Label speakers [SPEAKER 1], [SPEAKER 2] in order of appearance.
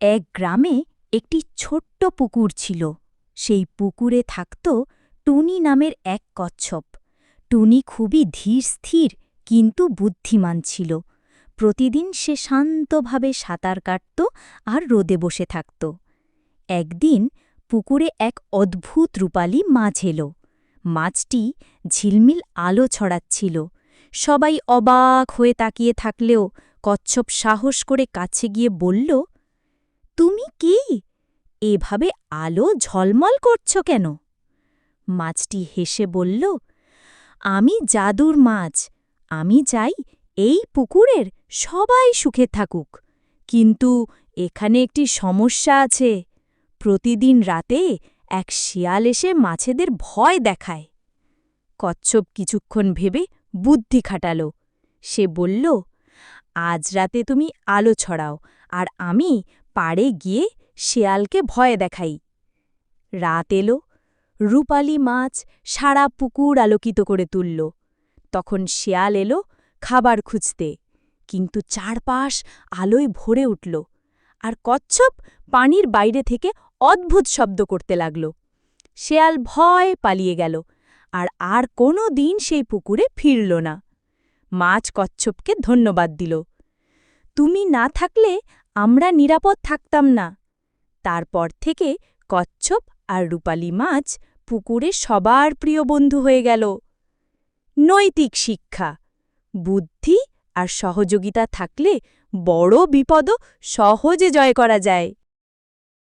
[SPEAKER 1] এক গ্রামে একটি ছোট্ট পুকুর ছিল। সেই পুকুরে থাকত টুনি নামের এক কচ্ছপ। টুনি খুবই ধীর স্থির কিন্তু বুদ্ধিমান ছিল। প্রতিদিন সে শান্তভাবে সাঁতার কাটত আর রোদে বসে থাকত। একদিন পুকুরে এক অদ্ভুত রূপালী মাছ এলো। মাছটি ঝিলমিল আলো ছড়াচ্ছিল। সবাই অবাক হয়ে তাকিয়ে থাকলেও কচ্ছপ সাহস করে কাছে গিয়ে বলল তুমি কি? এভাবে আলো ঝলমল করছ কেন? মাছটি হেসে বলল, আমি জাদুর মাছ। আমি চাই এই পুকুরের সবাই সুখে থাকুক। কিন্তু এখানে একটি সমস্যা আছে। প্রতিদিন রাতে এক শিয়াল এসে মাছেদের ভয় দেখায় কচ্ছপ কিছুক্ষণ ভেবে বুদ্ধি খাটাল। সে বলল, আজ রাতে তুমি আলো ছড়াও, আর আমি পাড়ে গিয়ে শেয়ালকে ভয় দেখাই। রাত এলো, রূপালী মাছ সারা পুকুর আলোকিত করে তুলল। তখন শেয়াল এলো খাবার খুঁজতে, কিন্তু চারপাশ আলোয় ভরে উঠল আর কচ্ছপ পানির বাইরে থেকে অদ্ভুত শব্দ করতে লাগল। শেয়াল ভয় পালিয়ে গেল আর আর কোনো দিন সেই পুকুরে ফিরল না। মাছ কচ্ছপকে ধন্যবাদ দিল। তুমি না থাকলে আমরা নিরাপদ থাকতাম না। তারপর থেকে কচ্ছপ আর রূপালী মাছ পুকুরে সবার প্রিয় বন্ধু হয়ে গেল। নৈতিক শিক্ষা, বুদ্ধি আর সহযোগিতা থাকলে বড় বিপদও সহজে জয় করা যায়।